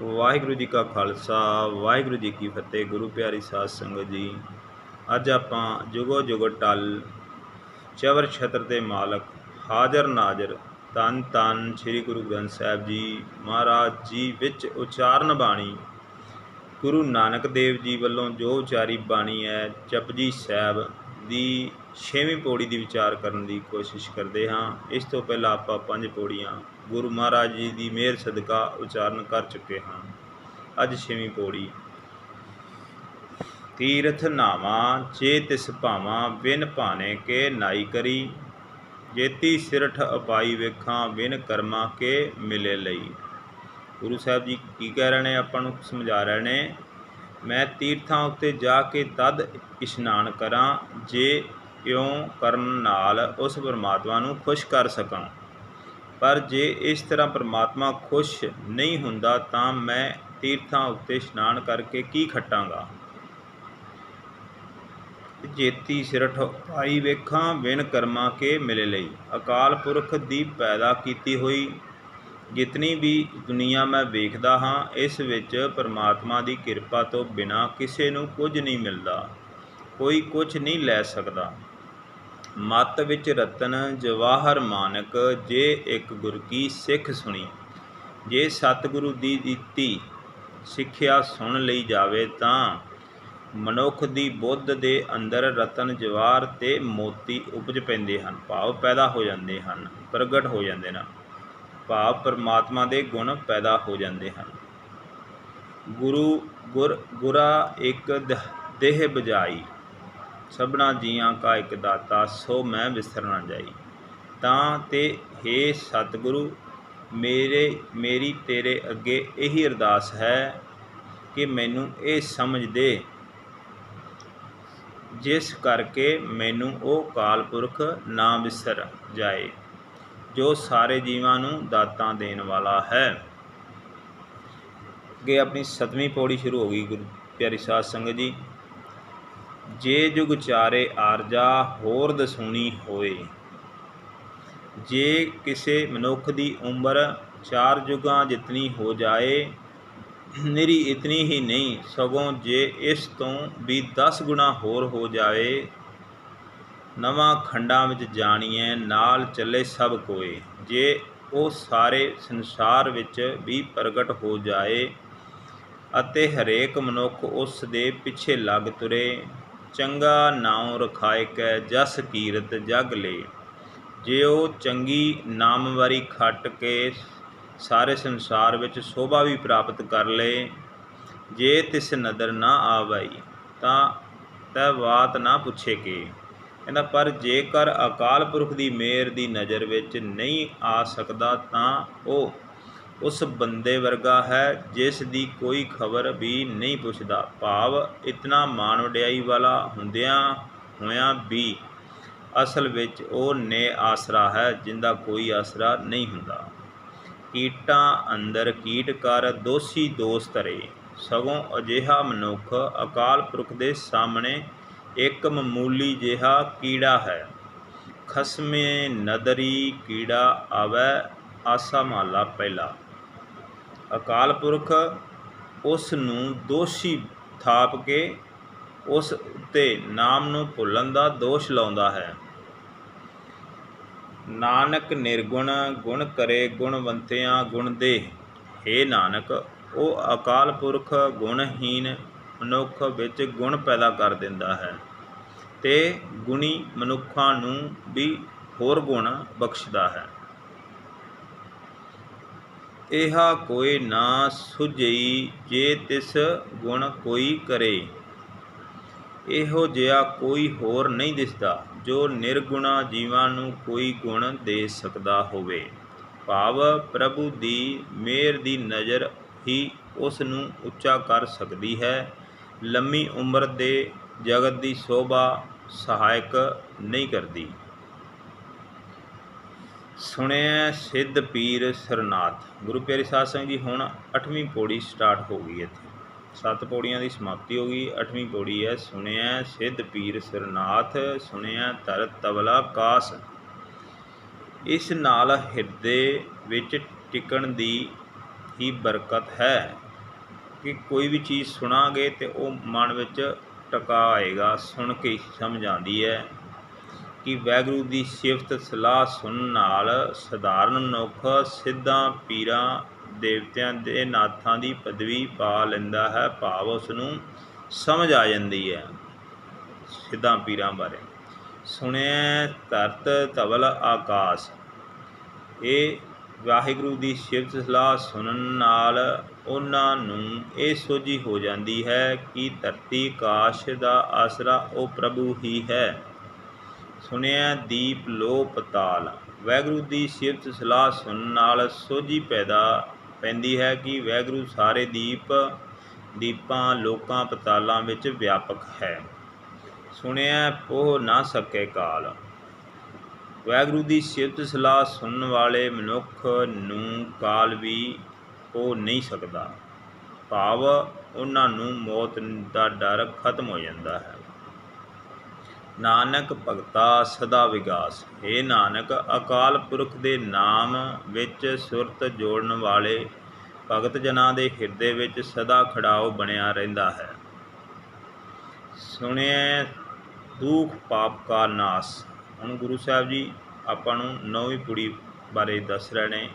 ਵਾਹਿਗੁਰੂ ਜੀ ਕਾ ਖਾਲਸਾ, ਵਾਹਿਗੁਰੂ ਜੀ ਕੀ ਫਤਿਹ, ਗੁਰੂ ਪਿਆਰੀ ਸਾਧ ਸੰਗਤ ਜੀ। ਅੱਜ ਆਪਾਂ ਜੁਗੋ ਜੁਗ ਟਲ, ਚਵਰ ਛਤਰ ਦੇ ਮਾਲਕ, ਹਾਜ਼ਰ ਨਾਜ਼ਰ ਤਨ ਤਨ ਸ੍ਰੀ ਗੁਰੂ ਗ੍ਰੰਥ ਸਾਹਿਬ ਜੀ ਮਹਾਰਾਜ ਜੀ ਵਿੱਚ ਉਚਾਰਨ ਬਾਣੀ। ਗੁਰੂ ਨਾਨਕ ਦੇਵ ਜੀ ਵੱਲੋਂ ਜੋ ਉਚਾਰੀ ਬਾਣੀ ਹੈ, ਜਪਜੀ ਸਾਹਿਬ ਦੀ ਛੇਵੀਂ ਪੌੜੀ ਦੀ ਵਿਚਾਰ ਕਰਨ ਦੀ ਕੋਸ਼ਿਸ਼ ਕਰਦੇ ਹਾਂ। ਇਸ ਤੋਂ ਪਹਿਲਾਂ ਆਪਾਂ ਪੰਜ ਪੌੜੀਆਂ ਗੁਰੂ ਮਹਾਰਾਜ ਜੀ ਦੀ ਮਿਹਰ ਸਦਕਾ ਉਚਾਰਨ ਕਰ ਚੁੱਕੇ ਹਾਂ। ਅੱਜ ਛੇਵੀਂ ਪੌੜੀ। ਤੀਰਥ ਨਾਵਾ ਚੇ ਤਿਸ ਭਾਵਾਂ ਬਿਨ ਭਾਣੇ ਕੇ ਨਾਈ ਕਰੀ। ਜੇਤੀ ਸਿਰਠ ਅਪਾਈ ਵੇਖਾਂ ਬਿਨ ਕਰਮਾਂ ਕੇ ਮਿਲੇ ਲਈ। ਗੁਰੂ ਸਾਹਿਬ ਜੀ ਕੀ ਕਹਿ ਰਹੇ ਨੇ? ਆਪਾਂ ਨੂੰ ਸਮਝਾ ਰਹੇ ਨੇ, ਮੈਂ ਤੀਰਥਾਂ ਉੱਤੇ ਜਾ ਕੇ ਤਦ ਇਸ਼ਨਾਨ ਕਰਾਂ, ਜੇ ਇਉਂ ਕਰਨ ਨਾਲ ਉਸ ਪਰਮਾਤਮਾ ਨੂੰ ਖੁਸ਼ ਕਰ ਸਕਾਂ? ਪਰ ਜੇ ਇਸ ਤਰ੍ਹਾਂ ਪਰਮਾਤਮਾ ਖੁਸ਼ ਨਹੀਂ ਹੁੰਦਾ ਤਾਂ ਮੈਂ ਤੀਰਥਾਂ ਉੱਤੇ ਇਸ਼ਨਾਨ ਕਰਕੇ ਕੀ ਖੱਟਾਂਗਾ? ਜੇਤੀ ਸਿਰਠ ਭਾਈ ਵੇਖਾਂ, ਬਿਨ ਕਰਮਾਂ ਕੇ ਮਿਲੇ ਲਈ। ਅਕਾਲ ਪੁਰਖ ਦੀ ਪੈਦਾ ਕੀਤੀ ਹੋਈ, ਜਿਤਨੀ ਵੀ ਦੁਨੀਆ ਮੈਂ ਵੇਖਦਾ ਹਾਂ, ਇਸ ਵਿੱਚ ਪਰਮਾਤਮਾ ਦੀ ਕਿਰਪਾ ਤੋਂ ਬਿਨਾ ਕਿਸੇ ਨੂੰ ਕੁਝ ਨਹੀਂ ਮਿਲਦਾ, ਕੋਈ ਕੁਝ ਨਹੀਂ ਲੈ ਸਕਦਾ। ਮਤ ਵਿੱਚ ਰਤਨ ਜਵਾਹਰ ਮਾਨਕ ਜੇ ਇੱਕ ਗੁਰ ਕੀ ਸਿੱਖ ਸੁਣੀ। ਜੇ ਸਤਿਗੁਰੂ ਦੀ ਦਿੱਤੀ ਸਿੱਖਿਆ ਸੁਣ ਲਈ ਜਾਵੇ ਤਾਂ ਮਨੁੱਖ ਦੀ ਬੁੱਧ ਦੇ ਅੰਦਰ ਰਤਨ ਜਵਾਹਰ ਤੇ ਮੋਤੀ ਉਪਜ ਪੈਂਦੇ ਹਨ, ਭਾਵ ਪੈਦਾ ਹੋ ਜਾਂਦੇ ਹਨ, ਪ੍ਰਗਟ ਹੋ ਜਾਂਦੇ ਹਨ, ਭਾਵ ਪਰਮਾਤਮਾ ਦੇ ਗੁਣ ਪੈਦਾ ਹੋ ਜਾਂਦੇ ਹਨ। ਗੁਰੂ ਗੁਰ ਗੁਰਾ ਇੱਕ ਦ- ਦੇਹ ਬਜਾਈ ਸਭਨਾ ਜੀਆਂ ਕਾ ਇੱਕ ਦਾਤਾ, ਸੋ ਮੈਂ ਵਿਸਰ ਨਾ ਜਾਈ। ਤਾਂ ਤੇ हे ਸਤਿਗੁਰੂ, ਮੇਰੇ, ਮੇਰੀ ਤੇਰੇ ਅੱਗੇ ਇਹੀ ਅਰਦਾਸ ਹੈ ਕਿ ਮੈਨੂੰ ਇਹ ਸਮਝ ਦੇ। ਜਿਸ ਕਰਕੇ ਮੈਨੂੰ ਉਹ ਕਾਲ ਪੁਰਖ ਨਾ ਵਿਸਰ ਜਾਏ, ਜੋ ਸਾਰੇ ਜੀਵਾਂ ਨੂੰ ਦਾਤਾਂ ਦੇਣ ਵਾਲਾ ਹੈ। ਅੱਗੇ ਆਪਣੀ ਸਤਵੀਂ ਪੌੜੀ ਸ਼ੁਰੂ ਹੋ ਗਈ, ਗੁਰੂ ਪਿਆਰੀ ਸਾਧ ਸੰਗਤ ਜੀ। ਜੇ ਜੁਗ ਚਾਰੇ ਆਰਜਾ, ਹੋਰ ਦਸੂਣੀ ਹੋਏ। ਜੇ ਕਿਸੇ ਮਨੁੱਖ ਦੀ ਉਮਰ ਚਾਰ ਜੁਗਾਂ ਜਿਤਨੀ ਹੋ ਜਾਏ, ਨਿਰੀ ਇਤਨੀ ਹੀ ਨਹੀਂ, ਸਗੋਂ ਜੇ ਇਸ ਤੋਂ ਵੀ 10 ਗੁਣਾ ਹੋਰ ਹੋ ਜਾਵੇ ਨਵਾਂ ਖੰਡਾਂ ਵਿੱਚ ਜਾਣੀਏ ਨਾਲ ਚੱਲੇ ਸਭ ਕੋਏ। ਜੇ ਉਹ ਸਾਰੇ ਸੰਸਾਰ ਵਿੱਚ ਵੀ ਪ੍ਰਗਟ ਹੋ ਜਾਏ ਅਤੇ ਹਰੇਕ ਮਨੁੱਖ ਉਸ ਦੇ ਪਿੱਛੇ ਲੱਗ ਤੁਰੇ ਚੰਗਾ ਨਾਉ ਰਖਾਇ ਕੈ ਜਸ ਕੀਰਤ ਜਗ ਲੇ। ਜੇ ਉਹ ਚੰਗੀ ਨਾਮਵਰੀ ਖੱਟ ਕੇ ਸਾਰੇ ਸੰਸਾਰ ਵਿੱਚ ਸ਼ੋਭਾ ਵੀ ਪ੍ਰਾਪਤ ਕਰ ਲਏ ਜੇ ਤਿਸ ਨਦਰ ਨਾ ਆਵਈ ਤਾਂ ਤੈ ਬਾਤ ਨਾ ਪੁੱਛੇ ਕੇ। ਕਹਿੰਦਾ, ਪਰ ਜੇਕਰ ਅਕਾਲ ਪੁਰਖ ਦੀ ਮਿਹਰ ਦੀ ਨਜ਼ਰ ਵਿੱਚ ਨਹੀਂ ਆ ਸਕਦਾ ਤਾਂ ਉਹ ਉਸ ਬੰਦੇ ਵਰਗਾ ਹੈ ਜਿਸ ਦੀ ਕੋਈ ਖਬਰ ਵੀ ਨਹੀਂ ਪੁੱਛਦਾ। ਭਾਵ ਇਤਨਾ ਮਾਣ ਵਡਿਆਈ ਵਾਲਾ ਹੁੰਦਿਆਂ ਹੋਇਆਂ ਵੀ ਅਸਲ ਵਿੱਚ ਉਹ ਨੇ ਆਸਰਾ ਹੈ ਜਿੰਦਾ ਕੋਈ ਆਸਰਾ ਨਹੀਂ ਹੁੰਦਾ। ਕੀਟਾਂ ਅੰਦਰ ਕੀਟ ਕਰ ਦੋਸ਼ੀ ਦੋਸ ਧਰੇ ਸਗੋਂ ਅਜਿਹਾ ਮਨੁੱਖ ਅਕਾਲ ਪੁਰਖ ਦੇ ਸਾਹਮਣੇ ਇੱਕ ਮਾਮੂਲੀ ਜਿਹਾ ਕੀੜਾ ਹੈ। ਖਸਮੇ ਨਦਰੀ ਕੀੜਾ ਆਵੈ, ਆਸਾ ਮਹਲਾ ਪਹਿਲਾ। ਅਕਾਲ ਪੁਰਖ ਉਸ ਨੂੰ ਦੋਸ਼ੀ ਥਾਪ ਕੇ ਉਸ ਉੱਤੇ ਨਾਮ ਨੂੰ ਭੁੱਲਣ ਦਾ ਦੋਸ਼ ਲਾਉਂਦਾ ਹੈ। ਨਾਨਕ ਨਿਰਗੁਣ, ਗੁਣ ਕਰੇ ਗੁਣਵੰਤਿਆਂ ਗੁਣ ਦੇ। हे ਨਾਨਕ, ਉਹ ਅਕਾਲ ਪੁਰਖ ਗੁਣਹੀਨ ਮਨੁੱਖ ਵਿੱਚ ਗੁਣ ਪੈਦਾ ਕਰ ਦਿੰਦਾ ਹੈ ਤੇ ਗੁਣੀ ਮਨੁੱਖਾਂ ਨੂੰ ਵੀ ਹੋਰ ਗੁਣ ਬਖਸ਼ਦਾ ਹੈ। ਇਹਾ ਕੋਈ ਨਾ ਸੁਝਈ ਜੇ ਤਿਸ ਗੁਣ ਕੋਈ ਕਰੇ। ਇਹੋ ਜਿਹਾ ਕੋਈ ਹੋਰ ਨਹੀਂ ਦਿਸਦਾ, ਜੋ ਨਿਰਗੁਣਾ ਜੀਵਾਂ ਨੂੰ ਕੋਈ ਗੁਣ ਦੇ ਸਕਦਾ ਹੋਵੇ। ਭਾਵ ਪ੍ਰਭੂ ਦੀ ਮਿਹਰ ਦੀ ਨਜ਼ਰ ਹੀ ਉਸ ਨੂੰ ਉੱਚਾ ਕਰ ਸਕਦੀ ਹੈ। ਲੰਮੀ ਉਮਰ ਦੇ ਜਗਤ ਦੀ ਸ਼ੋਭਾ ਸਹਾਇਕ ਨਹੀਂ ਕਰਦੀ। ਸੁਣਿਆ ਸਿੱਧ ਪੀਰ ਸਰਨਾਥ। ਗੁਰੂ ਪਿਆਰੇ ਸਾਧ ਸੰਗਤ ਜੀ, ਹੁਣ 8ਵੀਂ ਪੌੜੀ ਸਟਾਰਟ ਹੋ ਗਈ ਇੱਥੇ। ਸੱਤ ਪੌੜੀਆਂ ਦੀ ਸਮਾਪਤੀ ਹੋ ਗਈ। 8ਵੀਂ ਪੌੜੀ ਹੈ, ਸੁਣਿਆ ਸਿੱਧ ਪੀਰ ਸਰਨਾਥ, ਸੁਣਿਆ ਤਰ ਤਬਲਾ ਕਾਸ। ਇਸ ਨਾਲ ਹਿਰਦੇ ਵਿੱਚ ਟਿਕਣ ਦੀ ਹੀ ਬਰਕਤ ਹੈ ਕਿ ਕੋਈ ਵੀ ਚੀਜ਼ ਸੁਣਾਂਗੇ ਤੇ ਉਹ ਮਨ ਵਿੱਚ ਟਿਕਾ ਆਏਗਾ, ਸੁਣ ਕੇ ਸਮਝ ਆਉਂਦੀ ਹੈ। ਕਿ ਵੈਗਰੂ ਦੀ ਸਿਫਤ ਸਲਾਹ ਸੁਣਨ ਨਾਲ ਸਧਾਰਨ ਮਨੁੱਖ ਸਿੱਧਾਂ ਪੀਰਾਂ ਦੇਵਤਿਆਂ ਦੇ ਨਾਥਾਂ ਦੀ ਪਦਵੀ ਪਾ ਲੈਂਦਾ ਹੈ, ਭਾਵ ਉਸ ਨੂੰ ਸਮਝ ਆ ਜਾਂਦੀ ਹੈ। ਸਿੱਧਾਂ ਪੀਰਾਂ ਬਾਰੇ। ਸੁਣਿਆ ਧਰਤ ਧਵਲ ਆਕਾਸ਼। ਇਹ ਵਾਹਿਗੁਰੂ ਦੀ ਸਿਫਤ ਸਲਾਹ ਸੁਣਨ ਨਾਲ ਉਹਨਾਂ ਨੂੰ ਇਹ ਸੋਝੀ ਹੋ ਜਾਂਦੀ ਹੈ ਕਿ ਧਰਤੀ ਆਕਾਸ਼ ਦਾ ਆਸਰਾ ਉਹ ਪ੍ਰਭੂ ਹੀ ਹੈ। ਸੁਣਿਆ ਦੀਪ ਲੋ ਪਤਾਲ ਵੈਗੁਰੂ ਦੀ ਸਿਫਤ ਸਲਾਹ ਸੁਣਨ ਨਾਲ ਸੋਝੀ ਪੈਦਾ ਪੈਂਦੀ ਹੈ ਕਿ ਵੈਗੁਰੂ ਸਾਰੇ ਦੀਪ, ਦੀਪਾਂ, ਲੋਕਾਂ, ਪਤਾਲਾਂ ਵਿੱਚ ਵਿਆਪਕ ਹੈ। ਸੁਣਿਆ ਪੋਹ ਨਾ ਸਕੇ ਕਾਲ। ਵੈਗੁਰੂ ਦੀ ਸਿਫਤ ਸਲਾਹ ਸੁਣਨ ਵਾਲੇ ਮਨੁੱਖ ਨੂੰ ਕਾਲ ਵੀ ਹੋ ਨਹੀਂ ਸਕਦਾ। ਭਾਵ ਉਹਨਾਂ ਨੂੰ ਮੌਤ ਦਾ ਡਰ ਖਤਮ ਹੋ ਜਾਂਦਾ ਹੈ। ਨਾਨਕ ਭਗਤਾ ਸਦਾ ਵਿਗਾਸ। हे ਨਾਨਕ, ਅਕਾਲ ਪੁਰਖ ਦੇ ਨਾਮ ਵਿੱਚ ਸੁਰਤ ਜੋੜਨ ਵਾਲੇ ਭਗਤ ਜਨਾਂ ਦੇ ਹਿਰਦੇ ਵਿੱਚ ਸਦਾ ਖੜਾਓ ਬਣਿਆ ਰਹਿੰਦਾ ਹੈ। ਸੁਣਿਆ ਦੁਖ ਪਾਪ ਕਾ ਨਾਸ। ਹੁਣ ਗੁਰੂ ਸਾਹਿਬ ਜੀ, ਆਪਾਂ ਨੂੰ ਨੌਵੀਂ ਪੁੜੀ ਬਾਰੇ ਦੱਸ ਰਹੇ ਨੇ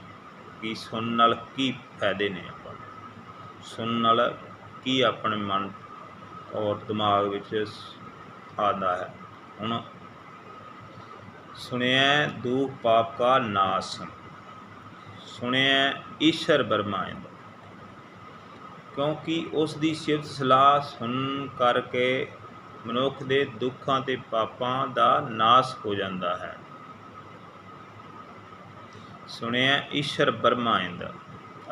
ਕਿ ਸੁਣਨ ਨਾਲ ਕੀ ਫਾਇਦੇ ਨੇ ਆਪਾਂ ਨੂੰ? ਸੁਣਨ ਨਾਲ ਕੀ ਆਪਣੇ ਮਨ ਔਰ ਦਿਮਾਗ ਵਿੱਚ ਆਉਂਦਾ ਹੈ? ਹੁਣ ਸੁਣਿਐ ਦੁਖ ਪਾਪ ਕਾ ਨਾਸ ਸੁਣਿਐ ਈਸ਼ਰ ਬਰਮਾਇੰਦ ਕਿਉਂਕਿ ਉਸ ਦੀ ਸ਼ਿਵ ਸਲਾਹ ਸੁਣ ਕਰਕੇ ਮਨੁੱਖ ਦੇ ਦੁੱਖਾਂ ਤੇ ਪਾਪਾਂ ਦਾ ਨਾਸ ਹੋ ਜਾਂਦਾ ਹੈ। ਸੁਣਿਆ ਈਸ਼ਰ ਬਰਮਾਇੰਦ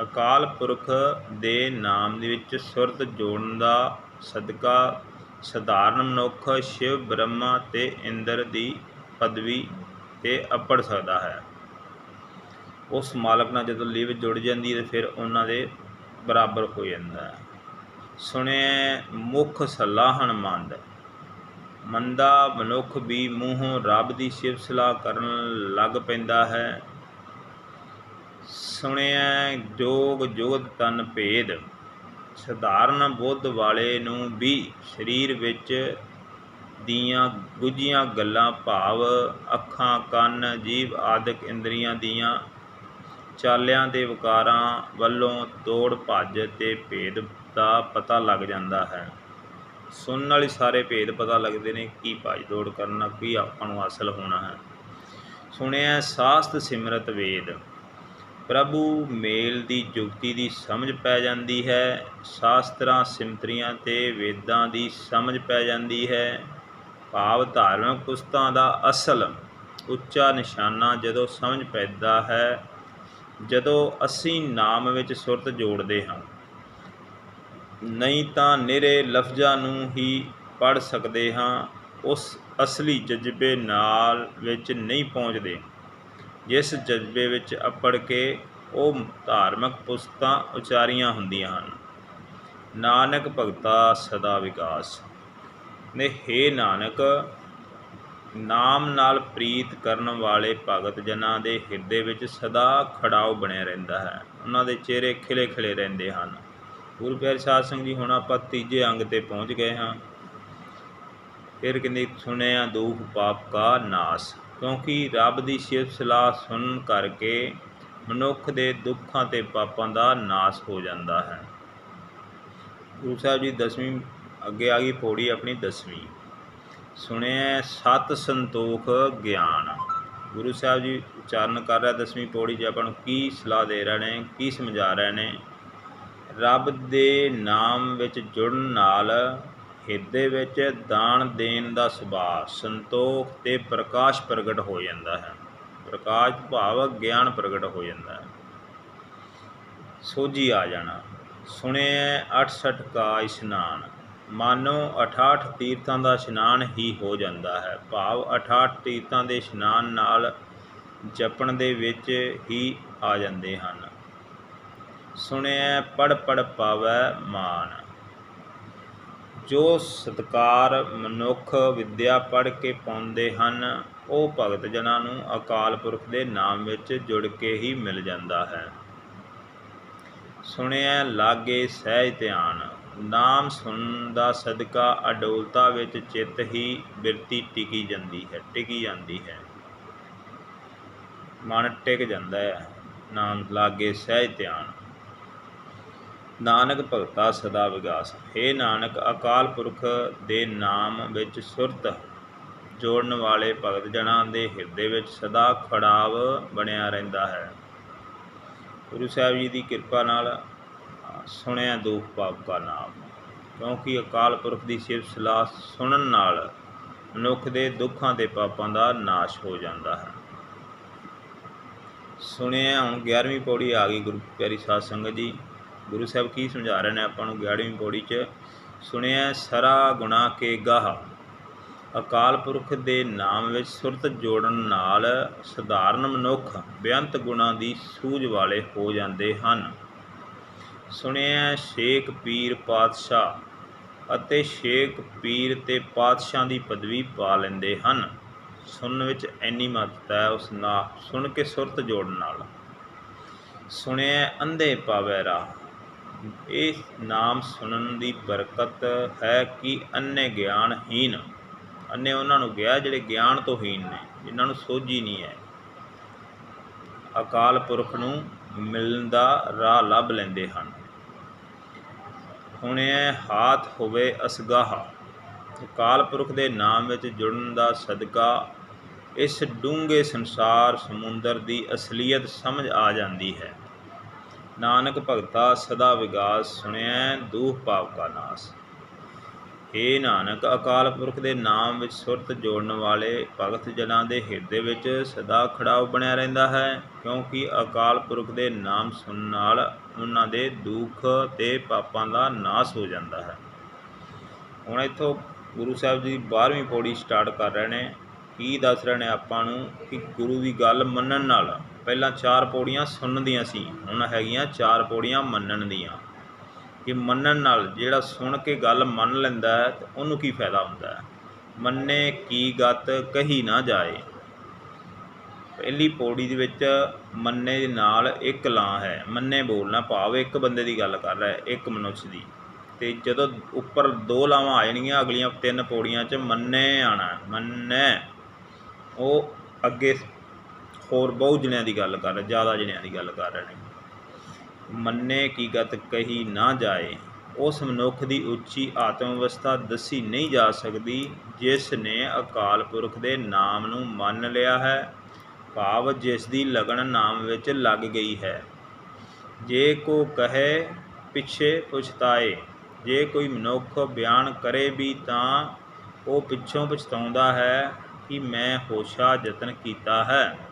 ਅਕਾਲ ਪੁਰਖ ਦੇ ਨਾਮ ਦੇ ਵਿੱਚ ਸੁਰਤ ਜੋੜਨ ਦਾ ਸਦਕਾ ਸਧਾਰਨ ਮਨੁੱਖ ਸ਼ਿਵ ਬ੍ਰਹਮਾ ਤੇ ਇੰਦਰ ਦੀ ਪਦਵੀ ਤੇ ਅਪੜ ਸਕਦਾ ਹੈ। ਉਸ ਮਾਲਕ ਨਾਲ ਜਦੋਂ ਲਿਵ ਜੁੜ ਜਾਂਦੀ ਹੈ ਫਿਰ ਉਹਨਾਂ ਦੇ ਬਰਾਬਰ ਹੋ ਜਾਂਦਾ ਹੈ। ਸੁਣਿਆ ਮੁਖ ਸਲਾਹਣ ਮੰਦ, ਮੰਦਾ ਮਨੁੱਖ ਵੀ ਮੂੰਹੋਂ ਰੱਬ ਦੀ ਸ਼ਿਵ ਸਲਾਹ ਕਰਨ ਲੱਗ ਪੈਂਦਾ ਹੈ। ਸੁਣਿਆ ਜੋਗ ਜੋਗਤ ਤਨ ਭੇਦ ਸਧਾਰਨ ਬੁੱਧ ਵਾਲੇ ਨੂੰ ਵੀ ਸਰੀਰ ਵਿੱਚ ਦੀਆਂ ਗੁੱਝੀਆਂ ਗੱਲਾਂ, ਭਾਵ ਅੱਖਾਂ, ਕੰਨ ਜੀਭ ਆਦਿਕ ਇੰਦਰੀਆਂ ਦੀਆਂ ਚਾਲਿਆਂ ਦੇ ਵਿਕਾਰਾਂ ਵੱਲੋਂ ਤੋੜ ਭੱਜ ਤੇ ਭੇਦ ਦਾ ਪਤਾ ਲੱਗ ਜਾਂਦਾ ਹੈ। ਸੁਣਨ ਵਾਲੇ ਸਾਰੇ ਭੇਦ ਪਤਾ ਲੱਗਦੇ ਨੇ ਕੀ ਭੱਜ ਦੌੜ ਕਰਨਾ, ਕੀ ਆਪਾਂ ਨੂੰ ਹਾਸਲ ਹੋਣਾ ਹੈ। ਸੁਣਿਆ ਸਾਸਤ ਸਿਮਰਤ ਵੇਦ। ਪ੍ਰਭੂ ਮੇਲ ਦੀ ਯੁਕਤੀ ਦੀ ਸਮਝ ਪੈ ਜਾਂਦੀ ਹੈ, ਸ਼ਾਸਤਰਾਂ, ਸਿਮਤਰੀਆਂ ਤੇ ਵੇਦਾਂ ਦੀ ਸਮਝ ਪੈ ਜਾਂਦੀ ਹੈ। ਭਾਵ ਧਾਰਮਿਕ ਪੁਸਤਾਂ ਦਾ ਅਸਲ ਉੱਚਾ ਨਿਸ਼ਾਨਾ ਜਦੋਂ ਸਮਝ ਪੈਦਾ ਹੈ, ਜਦੋਂ ਅਸੀਂ ਨਾਮ ਵਿੱਚ ਸੁਰਤ ਜੋੜਦੇ ਹਾਂ। ਨਹੀਂ ਤਾਂ ਨਿਰੇ ਲਫ਼ਜ਼ਾਂ ਨੂੰ ਹੀ ਪੜ ਸਕਦੇ ਹਾਂ, ਉਸ ਅਸਲੀ ਜਜ਼ਬੇ ਨਾਲ ਵਿੱਚ ਨਹੀਂ ਪਹੁੰਚਦੇ। ਜਿਸ ਜਜ਼ਬੇ ਵਿੱਚ ਅੱਪੜ ਕੇ ਉਹ ਧਾਰਮਿਕ ਪੁਸਤਾਂ ਉਚਾਰੀਆਂ ਹੁੰਦੀਆਂ ਹਨ। ਨਾਨਕ ਭਗਤਾ ਸਦਾ ਵਿਕਾਸ। ਨੇ ਹੇ ਨਾਨਕ, ਨਾਮ ਨਾਲ ਪ੍ਰੀਤ ਕਰਨ ਵਾਲੇ ਭਗਤ ਜਨਾਂ ਦੇ ਹਿਰਦੇ ਵਿੱਚ ਸਦਾ ਖੜਾਓ ਬਣਿਆ ਰਹਿੰਦਾ ਹੈ। ਉਹਨਾਂ ਦੇ ਚਿਹਰੇ ਖਿਲੇ ਖਿਲੇ ਰਹਿੰਦੇ ਹਨ। ਗੁਰੂ ਪਿਆਰੇ ਸਾਧ ਸੰਗਤ ਜੀ, ਹੁਣ ਆਪਾਂ ਤੀਜੇ ਅੰਗ ਤੇ ਪਹੁੰਚ ਗਏ ਹਾਂ। ਫਿਰ ਕਹਿੰਦੇ ਸੁਣਿਆ, ਦੁਖ ਪਾਪ ਕਾ ਨਾਸ। ਕਿਉਂਕਿ ਰੱਬ ਦੀ ਸਿਫਤ ਸਲਾਹ ਸੁਣਨ ਕਰਕੇ ਮਨੁੱਖ ਦੇ ਦੁੱਖਾਂ ਤੇ ਪਾਪਾਂ ਦਾ ਨਾਸ ਹੋ ਜਾਂਦਾ ਹੈ। ਗੁਰੂ ਸਾਹਿਬ ਜੀ ਦਸਵੀਂ, ਅੱਗੇ ਆ ਗਈ ਪੌੜੀ ਆਪਣੀ ਦਸਵੀਂ। ਸੁਣਿਆ ਸਤ ਸੰਤੋਖ ਗਿਆਨ। ਗੁਰੂ ਸਾਹਿਬ ਜੀ ਉਚਾਰਨ ਕਰ ਰਿਹਾ ਦਸਵੀਂ ਪੌੜੀ 'ਚ ਆਪਾਂ ਨੂੰ ਕੀ ਸਲਾਹ ਦੇ ਰਹੇ ਨੇ, ਕੀ ਸਮਝਾ ਰਹੇ ਨੇ? ਰੱਬ ਦੇ ਨਾਮ ਵਿੱਚ ਜੁੜਨ ਨਾਲ ਹਿਰਦੇ ਵਿੱਚ ਦਾਨ ਦੇਣ ਦਾ ਸੁਭਾਅ ਸੰਤੋਖ ਤੇ ਪ੍ਰਕਾਸ਼ ਪ੍ਰਗਟ ਹੋ ਜਾਂਦਾ ਹੈ। ਪ੍ਰਕਾਸ਼ ਭਾਵ ਗਿਆਨ ਪ੍ਰਗਟ ਹੋ ਜਾਂਦਾ ਹੈ। ਸੋਝੀ ਆ ਜਾਣਾ। ਸੁਣਿਆ 68 ਕਾ ਇਸ਼ਨਾਨ। ਮਾਨੋ 68 ਤੀਰਥਾਂ ਦਾ ਇਸ਼ਨਾਨ ਹੀ ਹੋ ਜਾਂਦਾ ਹੈ। ਭਾਵ 68 ਤੀਰਥਾਂ ਦੇ ਇਸ਼ਨਾਨ ਨਾਲ ਜਪਣ ਦੇ ਵਿੱਚ ਹੀ ਆ ਜਾਂਦੇ ਹਨ। ਸੁਣਿਆ ਪੜ ਪੜ ਪਾਵੈ ਮਾਨ। ਜੋ ਸਤਿਕਾਰ ਮਨੁੱਖ ਵਿੱਦਿਆ ਪੜ੍ਹ ਕੇ ਪਾਉਂਦੇ ਹਨ, ਉਹ ਭਗਤ ਜਨਾਂ ਨੂੰ ਅਕਾਲ ਪੁਰਖ ਦੇ ਨਾਮ ਵਿੱਚ ਜੁੜ ਕੇ ਹੀ ਮਿਲ ਜਾਂਦਾ ਹੈ। ਸੁਣਿਆ ਲਾਗੇ ਸਹਿਜ ਧਿਆਨ, ਨਾਮ ਸੁਣਨ ਦਾ ਸਦਕਾ ਅਡੋਲਤਾ ਵਿੱਚ ਚਿੱਤ ਹੀ ਬਿਰਤੀ ਟਿਕੀ ਜਾਂਦੀ ਹੈ, ਟਿਕੀ ਜਾਂਦੀ ਹੈ। ਮਨ ਟਿਕ ਜਾਂਦਾ ਹੈ, ਨਾਮ ਲਾਗੇ ਸਹਿਜ ਧਿਆਨ ਨਾਨਕ ਭਗਤਾ ਸਦਾ ਵਿਗਾਸ। हे ਨਾਨਕ, ਅਕਾਲ ਪੁਰਖ ਦੇ ਨਾਮ ਵਿੱਚ ਸੁਰਤ ਜੋੜਨ ਵਾਲੇ ਭਗਤ ਜਨਾਂ ਦੇ ਹਿਰਦੇ ਵਿੱਚ ਸਦਾ ਖੜਾਵ ਬਣਿਆ ਰਹਿੰਦਾ ਹੈ। ਗੁਰੂ ਸਾਹਿਬ ਜੀ ਦੀ ਕਿਰਪਾ ਨਾਲ ਸੁਣਿਆ ਦੁੱਖ ਪਾਪ ਕਾ ਨਾਮ। ਕਿਉਂਕਿ ਅਕਾਲ ਪੁਰਖ ਦੀ ਸਿਫਤ ਸਲਾਹ ਸੁਣਨ ਨਾਲ ਮਨੁੱਖ ਦੇ ਦੁੱਖਾਂ ਤੇ ਪਾਪਾਂ ਦਾ ਨਾਸ਼ ਹੋ ਜਾਂਦਾ ਹੈ। ਸੁਣਿਆ ਹੁਣ 11ਵੀਂ ਪੌੜੀ ਆ ਗਈ, ਗੁਰੂ ਪਿਆਰੀ ਸਾਧ ਸੰਗਤ ਜੀ। ਗੁਰੂ ਸਾਹਿਬ ਕੀ ਸਮਝਾ ਰਹੇ ਨੇ ਆਪਾਂ ਨੂੰ 11ਵੀਂ ਪੌੜੀ 'ਚ? ਸੁਣਿਆ, ਸਰਾ ਗੁਣਾ ਕੇ ਗਾਹ। ਅਕਾਲ ਪੁਰਖ ਦੇ ਨਾਮ ਵਿੱਚ ਸੁਰਤ ਜੋੜਨ ਨਾਲ ਸਧਾਰਨ ਮਨੁੱਖ ਬੇਅੰਤ ਗੁਣਾ ਦੀ ਸੂਝ ਵਾਲੇ ਹੋ ਜਾਂਦੇ ਹਨ। ਸੁਣਿਆ, ਸ਼ੇਖ ਪੀਰ ਪਾਤਸ਼ਾਹ ਅਤੇ ਸ਼ੇਖ ਪੀਰ ਤੇ ਪਾਤਸ਼ਾਹ ਦੀ ਪਦਵੀ ਪਾ ਲੈਂਦੇ ਹਨ। ਸੁਣਨ ਵਿੱਚ ਐਨੀ ਮਹੱਤਤਾ ਹੈ ਉਸ ਨਾਲ, ਸੁਣ ਕੇ ਸੁਰਤ ਜੋੜਨ ਨਾਲ। ਸੁਣਿਆ, ਅੰਧੇ ਪਾਵੈ ਰਾਹ। ਇਹ ਨਾਮ ਸੁਣਨ ਦੀ ਬਰਕਤ ਹੈ ਕਿ ਅੰਨੇ ਗਿਆਨਹੀਨ ਅੰਨੇ ਉਹਨਾਂ ਨੂੰ ਗਿਆ ਜਿਹੜੇ ਗਿਆਨ ਤੋਂ ਹੀਨ ਨੇ, ਜਿਨ੍ਹਾਂ ਨੂੰ ਸੋਝੀ ਨਹੀਂ ਹੈ। ਅਕਾਲ ਪੁਰਖ ਨੂੰ ਮਿਲਣ ਦਾ ਰਾਹ ਲੱਭ ਲੈਂਦੇ ਹਨ। ਹੁਣੇ ਹਾਥ ਹੋਵੇ ਅਸਗਾਹ। ਅਕਾਲ ਪੁਰਖ ਦੇ ਨਾਮ ਵਿੱਚ ਜੁੜਨ ਦਾ ਸਦਕਾ ਇਸ ਡੂੰਘੇ ਸੰਸਾਰ ਸਮੁੰਦਰ ਦੀ ਅਸਲੀਅਤ ਸਮਝ ਆ ਜਾਂਦੀ ਹੈ। ਨਾਨਕ ਭਗਤਾ ਸਦਾ ਵਿਗਾਸ ਸੁਣਿਆ ਦੂਖ ਪਾਪ ਕਾ ਨਾਸ। ਏ ਨਾਨਕ, ਅਕਾਲ ਪੁਰਖ ਦੇ ਨਾਮ ਵਿੱਚ ਸੁਰਤ ਜੋੜਨ ਵਾਲੇ ਭਗਤ ਜਨਾਂ ਦੇ ਹਿਰਦੇ ਵਿੱਚ ਸਦਾ ਖੜਾਉ ਬਣਿਆ ਰਹਿੰਦਾ ਹੈ, ਕਿਉਂਕਿ ਅਕਾਲ ਪੁਰਖ ਦੇ ਨਾਮ ਸੁਣਨ ਨਾਲ ਉਹਨਾਂ ਦੇ ਦੁੱਖ ਤੇ ਪਾਪਾਂ ਦਾ ਨਾਸ ਹੋ ਜਾਂਦਾ ਹੈ। ਹੁਣ ਇੱਥੋਂ ਗੁਰੂ ਸਾਹਿਬ ਜੀ 12ਵੀਂ ਪੌੜੀ ਸਟਾਰਟ ਕਰ ਰਹੇ ਨੇ। ਕੀ ਦੱਸ ਰਹੇ ਨੇ ਆਪਾਂ ਨੂੰ ਕਿ ਗੁਰੂ ਦੀ ਗੱਲ ਮੰਨਣ ਨਾਲ ਪਹਿਲਾਂ ਚਾਰ ਪੌੜੀਆਂ ਸੁਣਨ ਦੀਆਂ ਸੀ, ਹੁਣ ਹੈਗੀਆਂ ਚਾਰ ਪੌੜੀਆਂ ਮੰਨਣ ਦੀਆਂ। ਕਿ ਮੰਨਣ ਨਾਲ ਜਿਹੜਾ ਸੁਣ ਕੇ ਗੱਲ ਮੰਨ ਲੈਂਦਾ ਹੈ, ਤੇ ਉਹਨੂੰ ਕੀ ਫਾਇਦਾ ਹੁੰਦਾ ਹੈ? ਮੰਨੇ ਕੀ ਗਤ ਕਹੀ ਨਾ ਜਾਏ। ਪਹਿਲੀ ਪੌੜੀ ਦੇ ਵਿੱਚ ਮੰਨੇ ਦੇ ਨਾਲ ਇੱਕ ਲਾਂ ਹੈ। ਮੰਨੇ ਬੋਲਣਾ, ਭਾਵ ਇੱਕ ਬੰਦੇ ਦੀ ਗੱਲ ਕਰ ਰਿਹਾ ਇੱਕ ਮਨੁੱਖ ਦੀ। ਤੇ ਜਦੋਂ ਉੱਪਰ ਦੋ ਲਾਵਾਂ ਆ ਜਾਣਗੀਆਂ, ਅਗਲੀਆਂ ਤਿੰਨ ਪੌੜੀਆਂ 'ਚ ਮੰਨੇ ਆਣਾ ਮੰਨੇ। ਉਹ ਅੱਗੇ ਹੋਰ ਬਹੁਤ ਜਣਿਆਂ ਦੀ ਗੱਲ ਕਰ ਰਹੇ, ਜ਼ਿਆਦਾ ਜਣਿਆਂ ਦੀ ਗੱਲ ਕਰ ਰਹੇ ਨੇ। ਮੰਨੇ ਕੀ ਗਤ ਕਹੀ ਨਾ ਜਾਏ, ਉਸ ਮਨੁੱਖ ਦੀ ਉੱਚੀ ਆਤਮ ਅਵਸਥਾ ਦੱਸੀ ਨਹੀਂ ਜਾ ਸਕਦੀ, ਜਿਸ ਨੇ ਅਕਾਲ ਪੁਰਖ ਦੇ ਨਾਮ ਨੂੰ ਮੰਨ ਲਿਆ ਹੈ, ਭਾਵ ਜਿਸ ਦੀ ਲਗਨ ਨਾਮ ਵਿੱਚ ਲੱਗ ਗਈ ਹੈ। ਜੇ ਕੋ ਕਹੇ, ਪਿੱਛੇ ਪੁਛਤਾਏ, ਜੇ ਕੋਈ ਮਨੁੱਖ ਬਿਆਨ ਕਰੇ ਵੀ ਤਾਂ ਉਹ ਪਿੱਛੋਂ ਪਛਤਾਉਂਦਾ ਹੈ ਕਿ ਮੈਂ ਹੋਸ਼ਾ ਯਤਨ ਕੀਤਾ ਹੈ।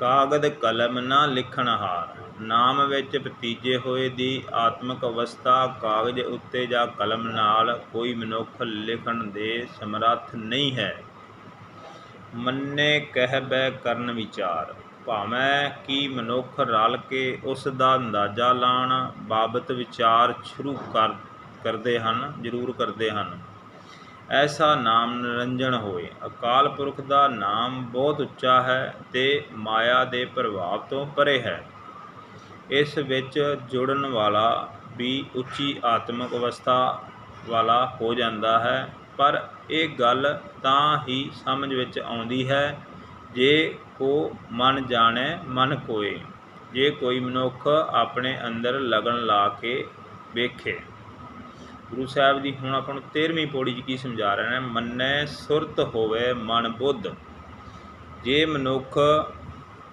ਕਾਗਦ ਕਲਮ ਨਾ ਲਿਖਣਹਾਰ ਨਾਮ ਵਿੱਚ ਭਤੀਜੇ ਹੋਏ ਦੀ ਆਤਮਿਕ ਅਵਸਥਾ, ਕਾਗਜ਼ ਉੱਤੇ ਜਾਂ ਕਲਮ ਨਾਲ ਕੋਈ ਮਨੁੱਖ ਲਿਖਣ ਦੇ ਸਮਰੱਥ ਨਹੀਂ ਹੈ। ਮੰਨੇ ਕਹਿ ਬੈ ਕਰਨ ਵਿਚਾਰ। ਭਾਵੇਂ ਕਿ ਮਨੁੱਖ ਰਲ ਕੇ ਉਸ ਦਾ ਅੰਦਾਜ਼ਾ ਲਾਣ, ਬਾਬਤ ਵਿਚਾਰ ਸ਼ੁਰੂ ਕਰ ਕਰਦੇ ਹਨ, ਜ਼ਰੂਰ ਕਰਦੇ ਹਨ। ਐਸਾ ਨਾਮ ਨਿਰੰਜਨ ਹੋਏ। ਅਕਾਲ ਪੁਰਖ ਦਾ ਨਾਮ ਬਹੁਤ ਉੱਚਾ ਹੈ ਤੇ ਮਾਇਆ ਦੇ ਪ੍ਰਭਾਵ ਤੋਂ ਪਰੇ ਹੈ। ਇਸ ਵਿੱਚ ਜੁੜਨ ਵਾਲਾ ਵੀ ਉੱਚੀ ਆਤਮਿਕ ਅਵਸਥਾ ਵਾਲਾ ਹੋ ਜਾਂਦਾ ਹੈ, ਪਰ ਇਹ ਗੱਲ ਤਾਂ ਹੀ ਸਮਝ ਵਿੱਚ ਆਉਂਦੀ ਹੈ, ਜੇ ਕੋ ਮਨ ਜਾਣੇ ਮਨ ਕੋਏ, ਜੇ ਕੋਈ ਮਨੁੱਖ ਆਪਣੇ ਅੰਦਰ ਲਗਨ ਲਾ ਕੇ ਵੇਖੇ। ਗੁਰੂ ਸਾਹਿਬ ਜੀ ਹੁਣ ਆਪਾਂ ਨੂੰ 13ਵੀਂ ਪੌੜੀ 'ਚ ਕੀ ਸਮਝਾ ਰਹੇ ਨੇ? ਮੰਨੈ ਸੁਰਤ ਹੋਵੇ ਮਨ ਬੁੱਧ। ਜੇ ਮਨੁੱਖ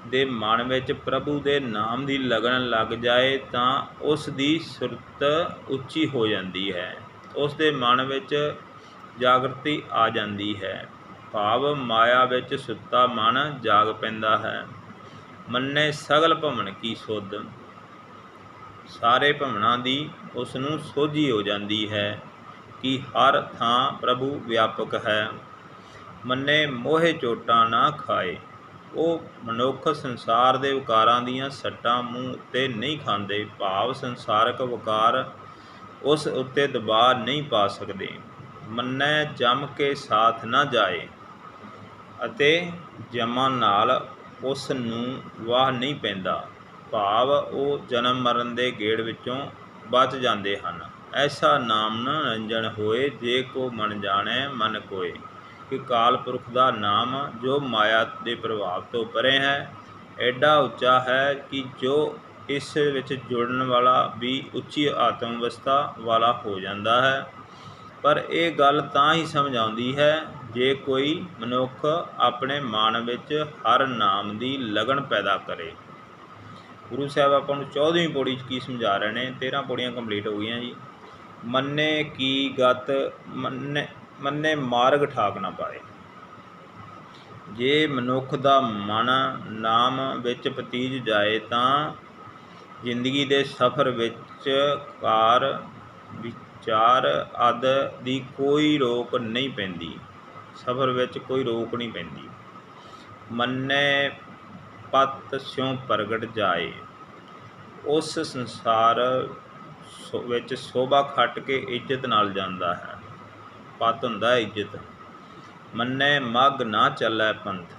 ਦੇ ਮਨ ਵਿੱਚ ਪ੍ਰਭੂ ਦੇ ਨਾਮ ਦੀ ਲਗਨ ਲੱਗ ਜਾਏ ਤਾਂ ਉਸ ਦੀ ਸੁਰਤ ਉੱਚੀ ਹੋ ਜਾਂਦੀ ਹੈ। ਉਸ ਦੇ ਮਨ ਵਿੱਚ ਜਾਗਰਤੀ ਆ ਜਾਂਦੀ ਹੈ। ਭਾਵ ਮਾਇਆ ਵਿੱਚ ਸੁੱਤਾ ਮਨ ਜਾਗ ਪੈਂਦਾ ਹੈ। ਮੰਨੇ ਸਗਲ ਭਵਨ ਕੀ ਸੁਧ। ਸਾਰੇ ਭਵਨਾਂ ਦੀ ਉਸ ਨੂੰ ਸੋਝੀ ਹੋ ਜਾਂਦੀ ਹੈ ਕਿ ਹਰ ਥਾਂ ਪ੍ਰਭੂ ਵਿਆਪਕ ਹੈ। ਮੰਨੇ ਮੋਹੇ ਚੋਟਾਂ ਨਾ ਖਾਏ। ਉਹ ਮਨੁੱਖ ਸੰਸਾਰ ਦੇ ਵਿਕਾਰਾਂ ਦੀਆਂ ਸੱਟਾਂ ਮੂੰਹ ਉੱਤੇ ਨਹੀਂ ਖਾਂਦੇ, ਭਾਵ ਸੰਸਾਰਕ ਵਿਕਾਰ ਉਸ ਉੱਤੇ ਦਬਾਅ ਨਹੀਂ ਪਾ ਸਕਦੇ। ਮੰਨੈ ਜਮ ਕੇ ਸਾਥ ਨਾ ਜਾਏ ਅਤੇ ਜਮਾਂ ਨਾਲ ਉਸ ਨੂੰ ਵਾਹ ਨਹੀਂ ਪੈਂਦਾ। ਭਾਵ ਉਹ ਜਨਮ ਮਰਨ ਦੇ ਗੇੜ ਵਿੱਚੋਂ ਬਚ ਜਾਂਦੇ ਹਨ। ਐਸਾ ਨਾਮ ਨ ਹੋਏ, ਜੇ ਕੋ ਮਨ ਜਾਣੈ, ਮਨ ਕੋਏ। ਕਿ ਕਾਲ ਪੁਰਖ ਦਾ ਨਾਮ ਜੋ ਮਾਇਆ ਦੇ ਪ੍ਰਭਾਵ ਤੋਂ ਪਰੇ ਹੈ, ਐਡਾ ਉੱਚਾ ਹੈ ਕਿ ਜੋ ਇਸ ਵਿੱਚ ਜੁੜਨ ਵਾਲਾ ਵੀ ਉੱਚੀ ਆਤਮ ਅਵਸਥਾ ਵਾਲਾ ਹੋ ਜਾਂਦਾ ਹੈ। ਪਰ ਇਹ ਗੱਲ ਤਾਂ ਹੀ ਸਮਝ ਆਉਂਦੀ ਹੈ, ਜੇ ਕੋਈ ਮਨੁੱਖ ਆਪਣੇ ਮਨ ਵਿੱਚ ਹਰ ਨਾਮ ਦੀ ਲਗਨ ਪੈਦਾ ਕਰੇ। ਗੁਰੂ ਸਾਹਿਬ ਆਪਾਂ ਨੂੰ 14ਵੀਂ ਪੌੜੀ 'ਚ ਕੀ ਸਮਝਾ ਰਹੇ ਨੇ? 13 ਪੌੜੀਆਂ ਕੰਪਲੀਟ ਹੋ ਗਈਆਂ ਜੀ। ਮੰਨੇ ਕੀ ਗਤ, ਮੰਨੇ ਮੰਨੇ ਮਾਰਗ ਠਾਕ ਨਾ ਪਾਏ। ਜੇ ਮਨੁੱਖ ਦਾ ਮਨ ਨਾਮ ਵਿੱਚ ਪਤੀਜ ਜਾਏ ਤਾਂ ਜ਼ਿੰਦਗੀ ਦੇ ਸਫ਼ਰ ਵਿੱਚ ਕਾਰ, ਵਿਚਾਰ ਆਦ ਦੀ ਕੋਈ ਰੋਕ ਨਹੀਂ ਪੈਂਦੀ। ਸਫ਼ਰ ਵਿੱਚ ਕੋਈ ਰੋਕ ਨਹੀਂ ਪੈਂਦੀ। ਮੰਨੇ ਪਤ ਸਿਉ ਪ੍ਰਗਟ ਜਾਏ। ਉਸ ਸੰਸਾਰ ਸੋ- ਵਿੱਚ ਸੋਭਾ ਖੱਟ ਕੇ ਇੱਜ਼ਤ ਨਾਲ ਜਾਂਦਾ ਹੈ। ਪਤ ਹੁੰਦਾ ਇੱਜ਼ਤ। ਮੰਨੇ ਮਗ ਨਾ ਚੱਲੈ ਪੰਥ।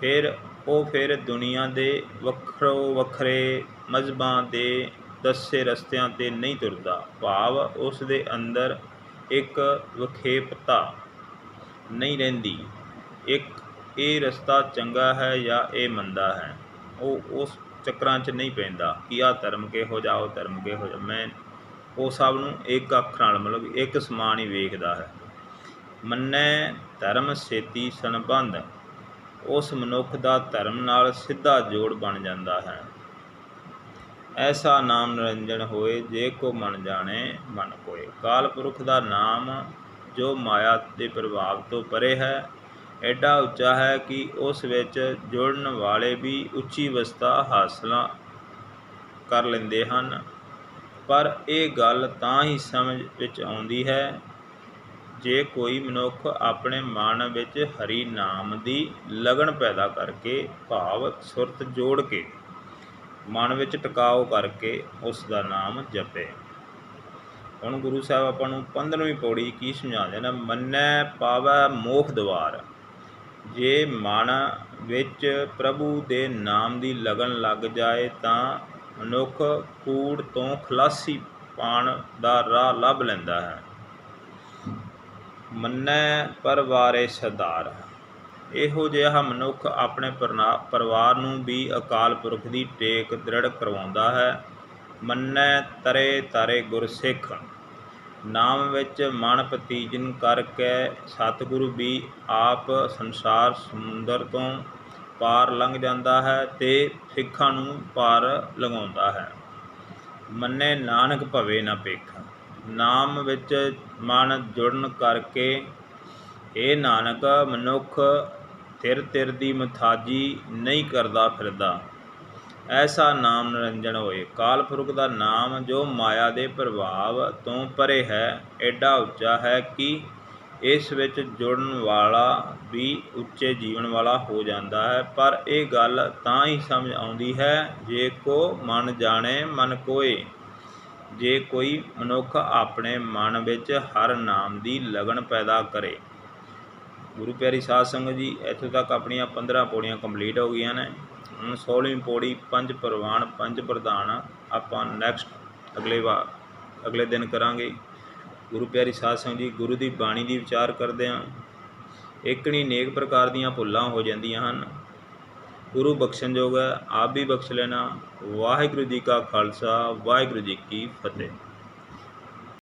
ਫਿਰ ਉਹ ਫਿਰ ਦੁਨੀਆ ਦੇ ਵੱਖਰੋ ਵੱਖਰੇ ਮਜ਼ਬਾਂ ਦੇ ਦੱਸੇ ਰਸਤਿਆਂ ਤੇ ਨਹੀਂ ਤੁਰਦਾ। ਭਾਵ ਉਸ ਦੇ ਅੰਦਰ ਇੱਕ ਵਿਖੇਪਤਾ ਨਹੀਂ ਰਹਿੰਦੀ। ਇੱਕ ਇਹ ਰਸਤਾ ਚੰਗਾ ਹੈ ਜਾਂ ਇਹ ਮੰਦਾ ਹੈ? ਉਹ ਉਸ ਚੱਕਰਾਂ 'ਚ ਨਹੀਂ ਪੈਂਦਾ ਕਿ ਆਹ ਧਰਮ ਕਿਹੋ ਜਾ ਉਹ ਧਰਮ ਕਿਹੋ ਜਾ ਮੈਂ ਉਹ ਸਭ ਨੂੰ ਇੱਕ ਅੱਖ ਨਾਲ, ਮਤਲਬ ਇੱਕ ਸਮਾਨ ਹੀ ਵੇਖਦਾ ਹੈ। ਮੰਨੈ ਧਰਮ ਸੇਤੀ ਸੰਬੰਧ। ਉਸ ਮਨੁੱਖ ਦਾ ਧਰਮ ਨਾਲ ਸਿੱਧਾ ਜੋੜ ਬਣ ਜਾਂਦਾ ਹੈ। ਐਸਾ ਨਾਮ ਨਿਰੰਜਨ ਹੋਏ ਜੇ ਕੋ ਮਨ ਜਾਣੇ, ਮਨ ਕੋਏ। ਕਾਲ ਪੁਰਖ ਦਾ ਨਾਮ ਜੋ ਮਾਇਆ ਦੇ ਪ੍ਰਭਾਵ ਤੋਂ ਪਰੇ ਹੈ ਐਡਾ ਉੱਚਾ ਹੈ ਕਿ ਉਸ ਵਿੱਚ ਜੁੜਨ ਵਾਲੇ ਵੀ ਉੱਚੀ ਅਵਸਥਾ ਹਾਸਲਾਂ ਕਰ ਲੈਂਦੇ ਹਨ। ਪਰ ਇਹ ਗੱਲ ਤਾਂ ਹੀ ਸਮਝ ਵਿੱਚ ਆਉਂਦੀ ਹੈ, ਜੇ ਕੋਈ ਮਨੁੱਖ ਆਪਣੇ ਮਨ ਵਿੱਚ ਹਰੀ ਨਾਮ ਦੀ ਲਗਨ ਪੈਦਾ ਕਰਕੇ ਭਾਵ ਸੁਰਤ ਜੋੜ ਕੇ ਮਨ ਵਿੱਚ ਟਿਕਾਓ ਕਰਕੇ ਉਸ ਦਾ ਨਾਮ ਜਪੇ। ਹੁਣ ਗੁਰੂ ਸਾਹਿਬ ਆਪਾਂ ਨੂੰ 15ਵੀਂ ਪੌੜੀ ਕੀ ਸਮਝਾਉਂਦੇ ਨੇ? ਮੰਨੈ ਪਾਵੈ ਮੋਖ ਦਵਾਰ। ਜੇ ਮਨ ਵਿੱਚ ਪ੍ਰਭੂ ਦੇ ਨਾਮ ਦੀ ਲਗਨ ਲੱਗ ਜਾਏ ਤਾਂ ਮਨੁੱਖ ਕੂੜ ਤੋਂ ਖਲਾਸੀ ਪਾਣ ਦਾ ਰਾਹ ਲੱਭ ਲੈਂਦਾ ਹੈ। ਮੰਨੈ ਪਰਵਾਰੇ ਸਰਦਾਰ। ਇਹੋ ਜਿਹਾ ਮਨੁੱਖ ਆਪਣੇ ਪਰਨਾ- ਪਰਿਵਾਰ ਨੂੰ ਵੀ ਅਕਾਲ ਪੁਰਖ ਦੀ ਟੇਕ ਦ੍ਰਿੜ ਕਰਵਾਉਂਦਾ ਹੈ। ਮੰਨੈ ਤਰੇ ਤਾਰੇ ਗੁਰਸਿੱਖ। ਨਾਮ ਵਿੱਚ ਮਨ ਪਤੀਜਨ ਕਰਕੇ ਸਤਿਗੁਰੂ ਵੀ ਆਪ ਸੰਸਾਰ ਸਮੁੰਦਰ ਤੋਂ ਪਾਰ ਲੰਘ ਜਾਂਦਾ ਹੈ ਤੇ ਸਿੱਖਾਂ ਨੂੰ ਪਾਰ ਲਗਾਉਂਦਾ ਹੈ। ਮੰਨੇ ਨਾਨਕ ਭਵੇ ਨਾ ਪੇਖ ਨਾਮ ਵਿੱਚ ਮਨ ਜੁੜਨ ਕਰਕੇ ਇਹ ਨਾਨਕ, ਮਨੁੱਖ ਤਿਰ ਤਿਰ ਦੀ ਮਥਾਜੀ ਨਹੀਂ ਕਰਦਾ ਫਿਰਦਾ। ਐਸਾ ਨਾਮ ਨਿਰੰਜਨ ਹੋਏ। ਕਾਲ ਪੁਰਖ ਦਾ ਨਾਮ ਜੋ ਮਾਇਆ ਦੇ ਪ੍ਰਭਾਵ ਤੋਂ ਪਰੇ ਹੈ ਐਡਾ ਉੱਚਾ ਹੈ ਕਿ ਇਸ ਵਿੱਚ ਜੁੜਨ ਵਾਲਾ ਵੀ ਉੱਚੇ ਜੀਵਨ ਵਾਲਾ ਹੋ ਜਾਂਦਾ ਹੈ। ਪਰ ਇਹ ਗੱਲ ਤਾਂ ਹੀ ਸਮਝ ਆਉਂਦੀ ਹੈ, ਜੇ ਕੋ ਮਨ ਜਾਣੇ, ਮਨ ਕੋਏ। ਜੇ ਕੋਈ ਮਨੁੱਖ ਆਪਣੇ ਮਨ ਵਿੱਚ ਹਰ ਨਾਮ ਦੀ ਲਗਨ ਪੈਦਾ ਕਰੇ। ਗੁਰੂ ਪਿਆਰੀ ਸਾਧ ਸੰਗਤ ਜੀ, ਇੱਥੋਂ ਤੱਕ ਆਪਣੀਆਂ 15 ਪੌੜੀਆਂ ਕੰਪਲੀਟ ਹੋ ਗਈਆਂ ਨੇ। ਹੁਣ 16ਵੀਂ ਪੌੜੀ ਪੰਜ ਪ੍ਰਵਾਨ, ਪੰਜ ਪ੍ਰਧਾਨ ਆਪਾਂ ਨੈਕਸਟ ਅਗਲੇ ਵਾਰ ਅਗਲੇ ਦਿਨ ਕਰਾਂਗੇ। ਗੁਰੂ ਪਿਆਰੀ ਸਾਧ ਸੰਗਤ ਜੀ, ਗੁਰੂ ਦੀ ਬਾਣੀ ਦੀ ਵਿਚਾਰ ਕਰਦੇ ਹਾਂ। ਏਕਣੀ ਨੇਕ ਪ੍ਰਕਾਰ ਦੀਆਂ ਭੁੱਲਾਂ ਹੋ ਜਾਂਦੀਆਂ ਹਨ। ਗੁਰੂ ਬਖਸ਼ਣਯੋਗ ਹੈ, ਆਪ ਵੀ ਬਖਸ਼ ਲੈਣਾ। ਵਾਹਿਗੁਰੂ ਜੀ ਕਾ ਖਾਲਸਾ, ਵਾਹਿਗੁਰੂ ਜੀ ਕੀ ਫਤਿਹ।